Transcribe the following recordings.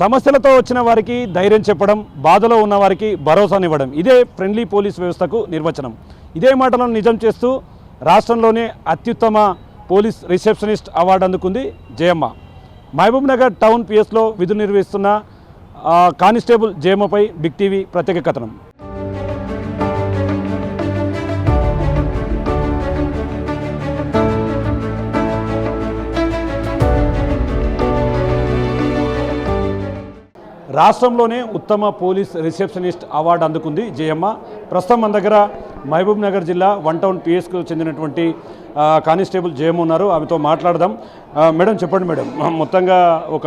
సమస్యలతో వచ్చిన వారికి ధైర్యం చెప్పడం బాధలో ఉన్న వారికి భరోసానివ్వడం. ఇదే ఫ్రెండ్లీ పోలీస్ వ్యవస్థకు నిర్వచనం. ఇదే మాటలను నిజం చేస్తూ రాష్ట్రంలోనే అత్యుత్తమ పోలీస్ రిసెప్షనిస్ట్ అవార్డు అందుకుంది జయమ్మ. మహబూబ్ నగర్ టౌన్ పిఎస్లో విధులు నిర్వహిస్తున్న కానిస్టేబుల్ జయమ్మపై బిగ్ టీవీ ప్రత్యేక కథనం. రాష్ట్రంలోనే ఉత్తమ పోలీస్ రిసెప్షనిస్ట్ అవార్డు అందుకుంది జయమ్మ. ప్రస్తుతం మన దగ్గర మహబూబ్ నగర్ జిల్లా వన్ టౌన్ పిఎస్కు చెందినటువంటి కానిస్టేబుల్ జయమ్మ ఉన్నారు. ఆమెతో మాట్లాడదాం. మేడం చెప్పండి మేడం. మొత్తంగా ఒక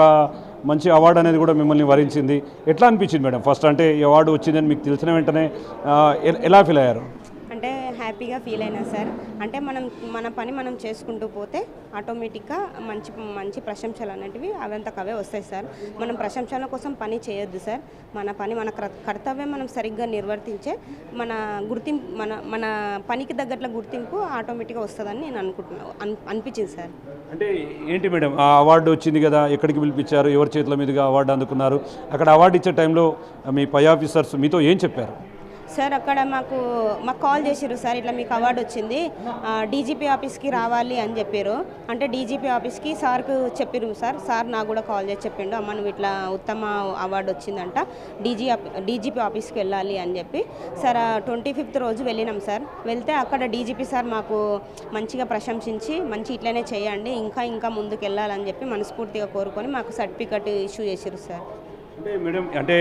మంచి అవార్డు అనేది కూడా మిమ్మల్ని వరించింది. ఎట్లా అనిపించింది మేడం? ఫస్ట్ అంటే ఈ అవార్డు వచ్చిందని మీకు తెలిసిన వెంటనే ఎలా ఫీల్ అయ్యారు? హ్యాపీగా ఫీల్ అయినా సార్. అంటే మనం మన పని మనం చేసుకుంటూ పోతే ఆటోమేటిక్గా మంచి మంచి ప్రశంసలు అనేటివి అవంతకవే వస్తాయి సార్. మనం ప్రశంసల కోసం పని చేయొద్దు సార్. మన పని మన కర్తవ్యం మనం సరిగ్గా నిర్వర్తించే మన గుర్తింపు మన మన పనికి తగ్గట్ల గుర్తింపు ఆటోమేటిక్గా వస్తుందని నేను అనుకుంటున్నాను అనిపించింది సార్. అంటే ఏంటి మేడం ఆ అవార్డు వచ్చింది కదా ఎక్కడికి పిలిపించారు ఎవరి చేతుల మీదుగా అవార్డు అందుకున్నారు. అక్కడ అవార్డు ఇచ్చే టైంలో మీ పై ఆఫీసర్స్ మీతో ఏం చెప్పారు? సార్ అక్కడ మాకు మాకు కాల్ చేసిర్రు సార్ ఇట్లా మీకు అవార్డు వచ్చింది. డీజీపీ ఆఫీస్కి రావాలి అని చెప్పారు అంటే డీజీపీ ఆఫీస్కి సార్కు చెప్పిరు సార్. సార్ నాకు కూడా కాల్ చేసి చెప్పిండు అమ్మ నువ్వు ఇట్లా ఉత్తమ అవార్డు వచ్చిందంట. డీజీ డీజీపీ ఆఫీస్కి వెళ్ళాలి అని చెప్పి. సార్ ట్వంటీ ఫిఫ్త్ రోజు వెళ్ళినాం సార్. వెళ్తే అక్కడ డీజీపీ సార్ మాకు మంచిగా ప్రశంసించి మంచి ఇట్లనే చేయండి ఇంకా ఇంకా ముందుకు వెళ్ళాలని చెప్పి మనస్ఫూర్తిగా కోరుకొని మాకు సర్టిఫికెట్ ఇష్యూ చేసిరు సార్. అంటే మేడం అంటే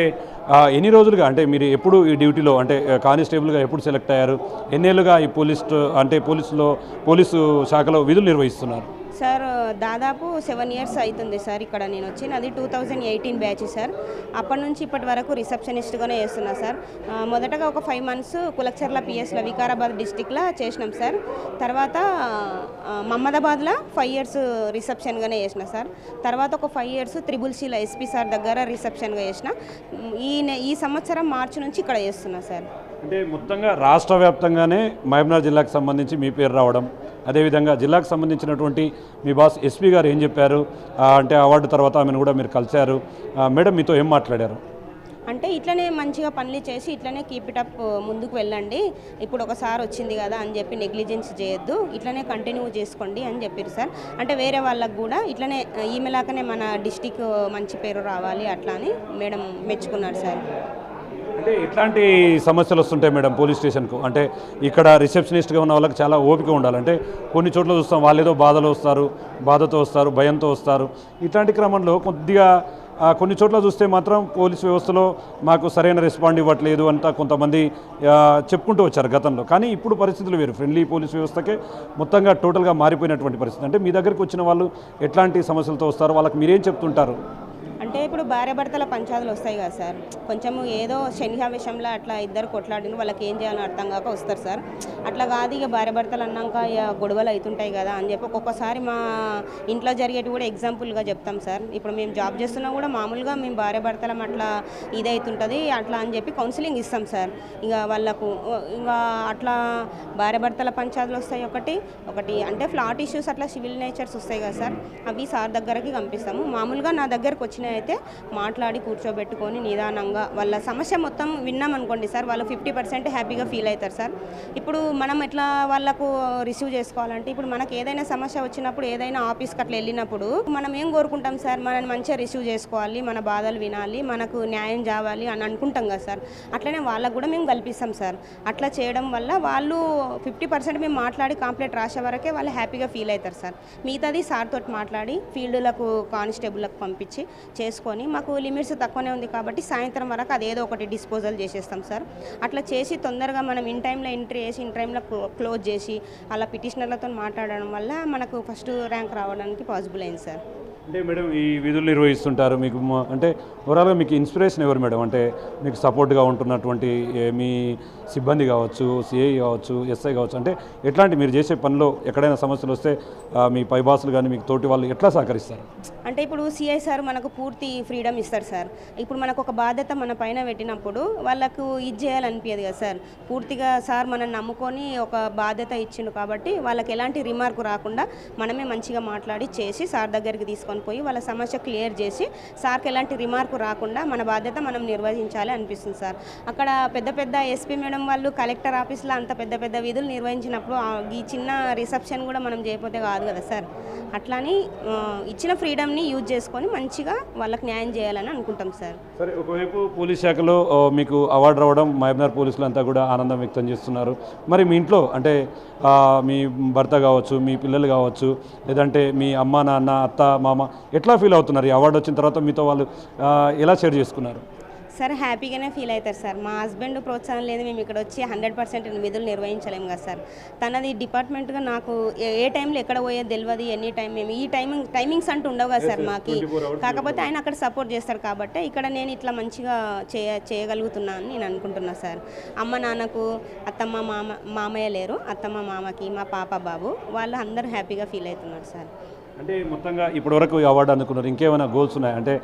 ఎన్ని రోజులుగా అంటే మీరు ఎప్పుడు ఈ డ్యూటీలో అంటే కానిస్టేబుల్గా ఎప్పుడు సెలెక్ట్ అయ్యారు? ఎన్నేళ్ళుగా ఈ పోలీస్ అంటే పోలీసులో పోలీసు శాఖలో విధులు నిర్వహిస్తున్నారు? సార్ దాదాపు సెవెన్ ఇయర్స్ అవుతుంది సార్ ఇక్కడ నేను వచ్చి. నాది two thousand eighteen batch sir. అప్పటి నుంచి ఇప్పటి వరకు రిసెప్షనిస్ట్గానే చేస్తున్నా సార్. మొదటగా ఒక ఫైవ్ మంత్స్ కులక్చర్ల పిఎస్లో వికారాబాద్ డిస్టిక్లో చేసినాం సార్. తర్వాత మహమ్మదాబాద్లో ఫైవ్ ఇయర్స్ రిసెప్షన్గానే చేసిన సార్. తర్వాత ఒక ఫైవ్ ఇయర్స్ త్రిబుల్ సీల ఎస్పీ సార్ దగ్గర రిసెప్షన్గా చేసిన. ఈ నె- ఈ సంవత్సరం మార్చి నుంచి ఇక్కడ చేస్తున్నా సార్. అంటే మొత్తంగా రాష్ట్ర వ్యాప్తంగానే మహబూబ్నగర్ జిల్లాకు సంబంధించి మీ పేరు రావడం అదేవిధంగా జిల్లాకు సంబంధించినటువంటి మీ బాస్ ఎస్పీ గారు ఏం చెప్పారు? అంటే అవార్డు తర్వాత ఆమెను కూడా మీరు కలిశారు. మేడం మీతో ఏం మాట్లాడారు? అంటే ఇట్లనే మంచిగా పనులు చేసి ఇట్లనే కీప్ ఇట్ అప్ ముందుకు వెళ్ళండి. ఇప్పుడు ఒకసారి వచ్చింది కదా అని చెప్పి నెగ్లిజెన్స్ చేయొద్దు. ఇట్లనే కంటిన్యూ చేసుకోండి అని చెప్పారు సార్. అంటే వేరే వాళ్ళకు కూడా ఇట్లనే ఈమెలాగానే మన డిస్టిక్ మంచి పేరు రావాలి అట్లా అని మేడం మెచ్చుకున్నారు సార్. అంటే ఎట్లాంటి సమస్యలు వస్తుంటాయి మేడం పోలీస్ స్టేషన్కు. అంటే ఇక్కడ రిసెప్షనిస్ట్గా ఉన్న వాళ్ళకి చాలా ఓపిక ఉండాలంటే కొన్ని చోట్ల చూస్తాం వాళ్ళు ఏదో బాధలు వస్తారు బాధతో వస్తారు భయంతో వస్తారు. ఇట్లాంటి క్రమంలో కొద్దిగా కొన్ని చోట్ల చూస్తే మాత్రం పోలీస్ వ్యవస్థలో మాకు సరైన రెస్పాండ్ ఇవ్వట్లేదు అంతా కొంతమంది చెప్పుకుంటూ వచ్చారు గతంలో. కానీ ఇప్పుడు పరిస్థితులు వేరు. ఫ్రెండ్లీ పోలీస్ వ్యవస్థకే మొత్తంగా టోటల్గా మారిపోయినటువంటి పరిస్థితి. అంటే మీ దగ్గరికి వచ్చిన వాళ్ళు ఎట్లాంటి సమస్యలతో వస్తారు వాళ్ళకి మీరేం చెప్తుంటారు? అంటే ఇప్పుడు భార్య భర్తల పంచాదులు వస్తాయి కదా సార్. కొంచెం ఏదో శనిహావేశంలో అట్లా ఇద్దరు కొట్లాడిన వాళ్ళకి ఏం చేయాలో అర్థం కాక వస్తారు సార్. అట్లా కాదు ఇక భార్య భర్తలు అన్నాక ఇక గొడవలు అవుతుంటాయి కదా అని చెప్పి ఒక్కొక్కసారి మా ఇంట్లో జరిగేటి కూడా ఎగ్జాంపుల్గా చెప్తాం సార్. ఇప్పుడు మేము జాబ్ చేస్తున్నా కూడా మామూలుగా మేము భార్య భర్తలం అట్లా ఇదవుతుంటుంది అట్లా అని చెప్పి కౌన్సిలింగ్ ఇస్తాం సార్. ఇక వాళ్ళకు ఇంకా అట్లా భార్య భర్తల పంచాదులు వస్తాయి ఒకటి. ఒకటి అంటే ఫ్లాట్ ఇష్యూస్ అట్లా సివిల్ నేచర్స్ వస్తాయి కదా సార్. అవి సార్ దగ్గరకి పంపిస్తాము. మామూలుగా నా దగ్గరకు వచ్చినాయి అయితే మాట్లాడి కూర్చోబెట్టుకొని నిదానంగా వాళ్ళ సమస్య మొత్తం విన్నాం అనుకోండి సార్. వాళ్ళు ఫిఫ్టీ పర్సెంట్ హ్యాపీగా ఫీల్ అవుతారు సార్. ఇప్పుడు మనం ఎట్లా వాళ్ళకు రిసీవ్ చేసుకోవాలంటే ఇప్పుడు మనకు ఏదైనా సమస్య వచ్చినప్పుడు ఏదైనా ఆఫీస్కి అట్లా వెళ్ళినప్పుడు మనం ఏం కోరుకుంటాం సార్? మనని మంచిగా రిసీవ్ చేసుకోవాలి మన బాధలు వినాలి మనకు న్యాయం జావాలి అని అనుకుంటాం కదా సార్. అట్లనే వాళ్ళకు కూడా మేము కల్పిస్తాం సార్. అట్లా చేయడం వల్ల వాళ్ళు ఫిఫ్టీ పర్సెంట్ మేము మాట్లాడి కంప్లీట్ రాసే వరకే వాళ్ళు హ్యాపీగా ఫీల్ అవుతారు సార్. మిగతాది సార్ తోటి మాట్లాడి ఫీల్డ్లకు కానిస్టేబుల్లకు పంపించి చేసుకొని మాకు లిమిట్స్ తక్కువనే ఉంది కాబట్టి సాయంత్రం వరకు అదేదో ఒకటి డిస్పోజల్ చేసేస్తాం సార్. అట్లా చేసి తొందరగా మనం ఇన్ టైంలో ఎంట్రీ చేసి ఇన్ టైంలో క్లోజ్ చేసి అలా పిటిషనర్లతో మాట్లాడడం వల్ల మనకు ఫస్ట్ ర్యాంక్ రావడానికి పాసిబుల్ అయింది సార్. అంటే మేడం ఈ విధులు నిర్వహిస్తుంటారు మీకు అంటే ఓవరాల్గా మీకు ఇన్స్పిరేషన్ ఎవరు మేడం? అంటే మీకు సపోర్ట్గా ఉంటున్నటువంటి మీ సిబ్బంది కావచ్చు సిఐ కావచ్చు ఎస్ఐ కావచ్చు అంటే ఎట్లాంటి మీరు చేసే పనిలో ఎక్కడైనా సమస్యలు వస్తే మీ పైబాసులు కానీ మీకు తోటి వాళ్ళు ఎట్లా సహకరిస్తారు? అంటే ఇప్పుడు సిఐ సార్ మనకు పూర్తి ఫ్రీడమ్ ఇస్తారు సార్. ఇప్పుడు మనకు ఒక బాధ్యత మన పైన పెట్టినప్పుడు వాళ్ళకు ఇది చేయాలనిపించదు కదా సార్. పూర్తిగా సార్ మనం నమ్ముకొని ఒక బాధ్యత ఇచ్చిండు కాబట్టి వాళ్ళకి ఎలాంటి రిమార్క్ రాకుండా మనమే మంచిగా మాట్లాడి చేసి సార్ దగ్గరికి తీసుకొని తీసుకొని పోయి వాళ్ళ సమస్య క్లియర్ చేసి సార్కి ఎలాంటి రిమార్క్ రాకుండా మన బాధ్యత మనం నిర్వహించాలి అనిపిస్తుంది సార్. అక్కడ పెద్ద పెద్ద ఎస్పీ మేడం వాళ్ళు కలెక్టర్ ఆఫీస్లో అంత పెద్ద పెద్ద విధులు నిర్వహించినప్పుడు ఈ చిన్న రిసెప్షన్ కూడా మనం చేయకపోతే కాదు కదా సార్. అట్లాని ఇచ్చిన ఫ్రీడమ్ని యూజ్ చేసుకొని మంచిగా వాళ్ళకి న్యాయం చేయాలని అనుకుంటాం సార్. సరే ఒకవైపు పోలీస్ శాఖలో మీకు అవార్డు రావడం మహబూబ్నగర్ పోలీసులు అంతా కూడా ఆనందం వ్యక్తం చేస్తున్నారు. మరి మీ ఇంట్లో అంటే మీ భర్త కావచ్చు మీ పిల్లలు కావచ్చు లేదంటే మీ అమ్మ నాన్న అత్త మామ ఎట్లా ఫీల్ అవుతున్నారు? ఈ అవార్డు వచ్చిన తర్వాత మీతో వాళ్ళు ఎలా షేర్ చేసుకున్నారు? సార్ హ్యాపీగానే ఫీల్ అవుతారు సార్. మా హస్బెండ్ ప్రోత్సాహం లేదు మేము ఇక్కడ వచ్చి హండ్రెడ్ పర్సెంట్ విధులు నిర్వహించలేము కదా సార్. తనది డిపార్ట్మెంట్గా నాకు ఏ- టైంలో ఎక్కడ పోయేది తెలియదు ఎనీ టైం మేము ఈ టైమింగ్ టైమింగ్స్ అంటూ ఉండవు కదా సార్ మాకి. కాకపోతే ఆయన అక్కడ సపోర్ట్ చేస్తారు కాబట్టి ఇక్కడ నేను ఇట్లా మంచిగా చేయ చేయగలుగుతున్నా అని నేను అనుకుంటున్నా సార్. అమ్మ నాన్నకు అత్తమ్మ మామ మామయ్య లేరు. అత్తమ్మ మామకి మా పాప బాబు వాళ్ళు అందరూ హ్యాపీగా ఫీల్ అవుతున్నారు సార్. అంటే మొత్తంగా ఇప్పటివరకు ఈ అవార్డు అందుకున్నారు. ఇంకేమైనా గోల్స్ ఉన్నాయా? అంటే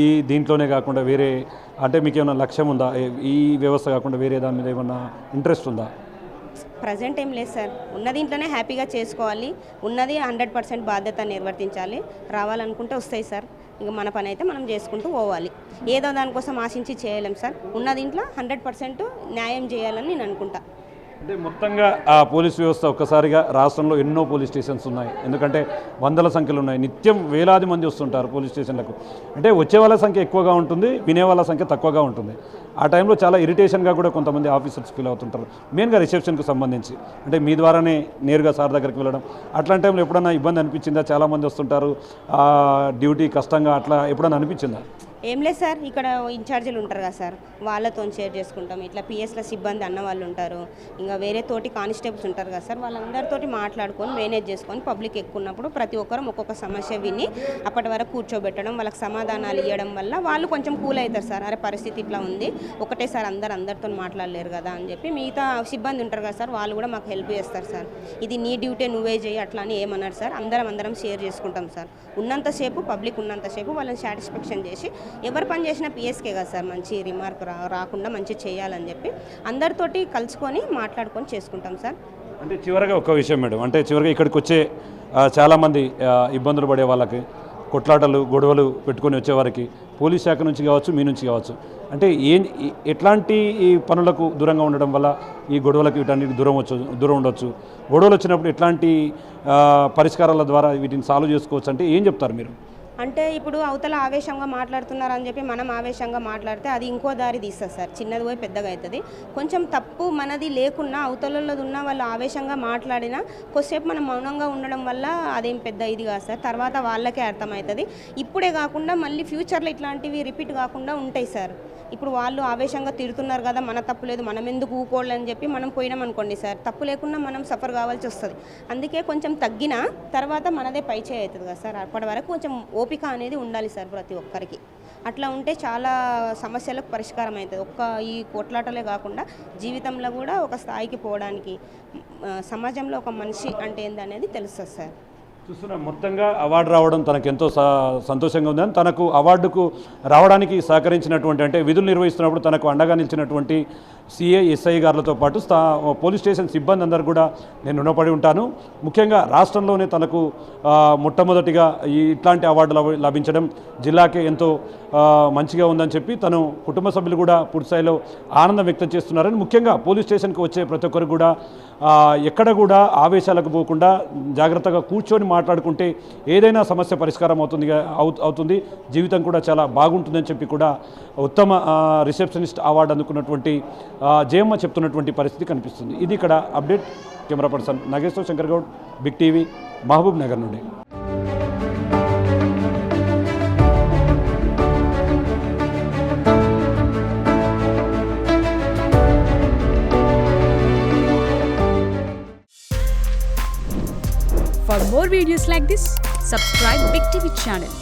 ఈ దీంట్లోనే కాకుండా వేరే అంటే మీకు ఏమైనా లక్ష్యం ఉందా? ఈ వ్యవస్థ కాకుండా వేరే దాని మీద ఏమైనా ఇంట్రెస్ట్ ఉందా? ప్రజెంట్ ఏం లేదు సార్. ఉన్న దీంట్లోనే హ్యాపీగా చేసుకోవాలి. ఉన్నది హండ్రెడ్ పర్సెంట్ బాధ్యత నిర్వర్తించాలి. రావాలనుకుంటే వస్తాయి సార్. ఇంకా మన పని అయితే మనం చేసుకుంటూ పోవాలి. ఏదో దానికోసం ఆశించి చేయలేం సార్. ఉన్న దీంట్లో హండ్రెడ్ పర్సెంట్ న్యాయం చేయాలని నేను అనుకుంటా. అంటే మొత్తంగా ఆ పోలీస్ వ్యవస్థ ఒక్కసారిగా రాష్ట్రంలో ఎన్నో పోలీస్ స్టేషన్స్ ఉన్నాయి. ఎందుకంటే వందల సంఖ్యలు ఉన్నాయి. నిత్యం వేలాది మంది వస్తుంటారు పోలీస్ స్టేషన్లకు. అంటే వచ్చే వాళ్ళ సంఖ్య ఎక్కువగా ఉంటుంది వినే వాళ్ళ సంఖ్య తక్కువగా ఉంటుంది. ఆ టైంలో చాలా ఇరిటేషన్గా కూడా కొంతమంది ఆఫీసర్స్ ఫీల్ అవుతుంటారు. మెయిన్గా రిసెప్షన్కి సంబంధించి. అంటే మీ ద్వారానే నేరుగా సార్ దగ్గరికి వెళ్ళడం. అట్లాంటి టైంలో ఎప్పుడన్నా ఇబ్బంది అనిపించిందా? చాలామంది వస్తుంటారు. డ్యూటీ కష్టంగా అట్లా ఎప్పుడన్నా అనిపించిందా? ఏం లేదు సార్ ఇక్కడ ఇన్ఛార్జీలు ఉంటారు కదా సార్ వాళ్ళతో షేర్ చేసుకుంటాం. ఇట్లా పిఎస్ల సిబ్బంది అన్న వాళ్ళు ఉంటారు ఇంకా వేరే తోటి కానిస్టేబుల్స్ ఉంటారు కదా సార్ వాళ్ళందరితోటి మాట్లాడుకొని మేనేజ్ చేసుకొని పబ్లిక్ ఎక్కున్నప్పుడు ప్రతి ఒక్కరం ఒక్కొక్క సమస్య విని అప్పటి వరకు కూర్చోబెట్టడం వాళ్ళకి సమాధానాలు ఇవ్వడం వల్ల వాళ్ళు కొంచెం కూల్ అవుతారు సార్. అరే పరిస్థితి ఇట్లా ఉంది ఒకటేసారి అందరు అందరితో మాట్లాడలేరు కదా అని చెప్పి మిగతా సిబ్బంది ఉంటారు కదా సార్ వాళ్ళు కూడా మాకు హెల్ప్ చేస్తారు సార్. ఇది నీ డ్యూటీ నువ్వే చేయి అట్లా అని ఏమన్నారు సార్ అందరం అందరం షేర్ చేసుకుంటాం సార్. ఉన్నంతసేపు పబ్లిక్ ఉన్నంతసేపు వాళ్ళని సాటిస్ఫాక్షన్ చేసి ఎవరు పని చేసినా పిఎస్కే కదా సార్ మంచి రిమార్క్ రా రాకుండా మంచి చేయాలని చెప్పి అందరితోటి కలుసుకొని మాట్లాడుకొని చేసుకుంటాం సార్. అంటే చివరిగా ఒక విషయం మేడం అంటే చివరిగా ఇక్కడికి వచ్చే చాలామంది ఇబ్బందులు పడే వాళ్ళకి కొట్లాటలు గొడవలు పెట్టుకొని వచ్చేవారికి పోలీస్ శాఖ నుంచి కావచ్చు మీ నుంచి కావచ్చు అంటే ఏ ఎట్లాంటి ఈ పనులకు దూరంగా ఉండడం వల్ల ఈ గొడవలకు వీటన్నిటి దూరం వచ్చు దూరం ఉండొచ్చు? గొడవలు వచ్చినప్పుడు ఎట్లాంటి పరిష్కారాల ద్వారా వీటిని సాల్వ్ చేసుకోవచ్చు? అంటే ఏం చెప్తారు మీరు? అంటే ఇప్పుడు అవతల ఆవేశంగా మాట్లాడుతున్నారు అని చెప్పి మనం ఆవేశంగా మాట్లాడితే అది ఇంకో దారి తీస్తుంది సార్. చిన్నది పోయి పెద్దగా అవుతుంది. కొంచెం తప్పు మనది లేకున్నా అవతలది ఉన్న వాళ్ళు ఆవేశంగా మాట్లాడినా కొద్దిసేపు మనం మౌనంగా ఉండడం వల్ల అదేం పెద్ద ఇది కాదు సార్. తర్వాత వాళ్ళకే అర్థమవుతుంది. ఇప్పుడే కాకుండా మళ్ళీ ఫ్యూచర్లో ఇట్లాంటివి రిపీట్ కాకుండా ఉంటాయి సార్. ఇప్పుడు వాళ్ళు ఆవేశంగా తిడుతున్నారు కదా మన తప్పు లేదు మనం ఎందుకు ఊకోవాలని చెప్పి మనం పోయినాం అనుకోండి సార్. తప్పు లేకుండా మనం సఫర్ కావాల్సి వస్తుంది. అందుకే కొంచెం తగ్గిన తర్వాత మనదే పై చేయి అవుతుంది కదా సార్. అప్పటి వరకు కొంచెం ఓపిక అనేది ఉండాలి సార్ ప్రతి ఒక్కరికి. అట్లా ఉంటే చాలా సమస్యలకు పరిష్కారం అవుతుంది. ఒక్క ఈ కొట్లాటలే కాకుండా జీవితంలో కూడా ఒక స్థాయికి పోవడానికి సమాజంలో ఒక మనిషి అంటే ఏందనేది తెలుస్తుంది సార్. చూస్తున్నా మొత్తంగా అవార్డు రావడం తనకు ఎంతో స- సంతోషంగా ఉందని తనకు అవార్డుకు రావడానికి సహకరించినటువంటి అంటే విధులు నిర్వహిస్తున్నప్పుడు తనకు అండగా నిలిచినటువంటి సిఏ ఎస్ఐ గారులతో పాటు స్థా పోలీస్ స్టేషన్ సిబ్బంది అందరు కూడా నేను రుణపడి ఉంటాను. ముఖ్యంగా రాష్ట్రంలోనే తనకు మొట్టమొదటిగా ఈ ఇట్లాంటి అవార్డు లభ- లభించడం జిల్లాకే ఎంతో మంచిగా ఉందని చెప్పి తను కుటుంబ సభ్యులు కూడా పూర్తి స్థాయిలో ఆనందం వ్యక్తం చేస్తున్నారని ముఖ్యంగా పోలీస్ స్టేషన్కి వచ్చే ప్రతి ఒక్కరు కూడా ఎక్కడ కూడా ఆవేశాలకు పోకుండా జాగ్రత్తగా కూర్చొని మాట్లాడుకుంటే ఏదైనా సమస్య పరిష్కారం అవుతుంది అవు- అవుతుంది. జీవితం కూడా చాలా బాగుంటుందని చెప్పి కూడా ఉత్తమ రిసెప్షనిస్ట్ అవార్డు అందుకున్నటువంటి జయమ్మ చెప్తున్నటువంటి పరిస్థితి కనిపిస్తుంది. ఇది ఇక్కడ update. Camera person Nageshwara Shankar Goud big TV Mahbub Nagar నుండి. For more videos like this, subscribe Big TV channel.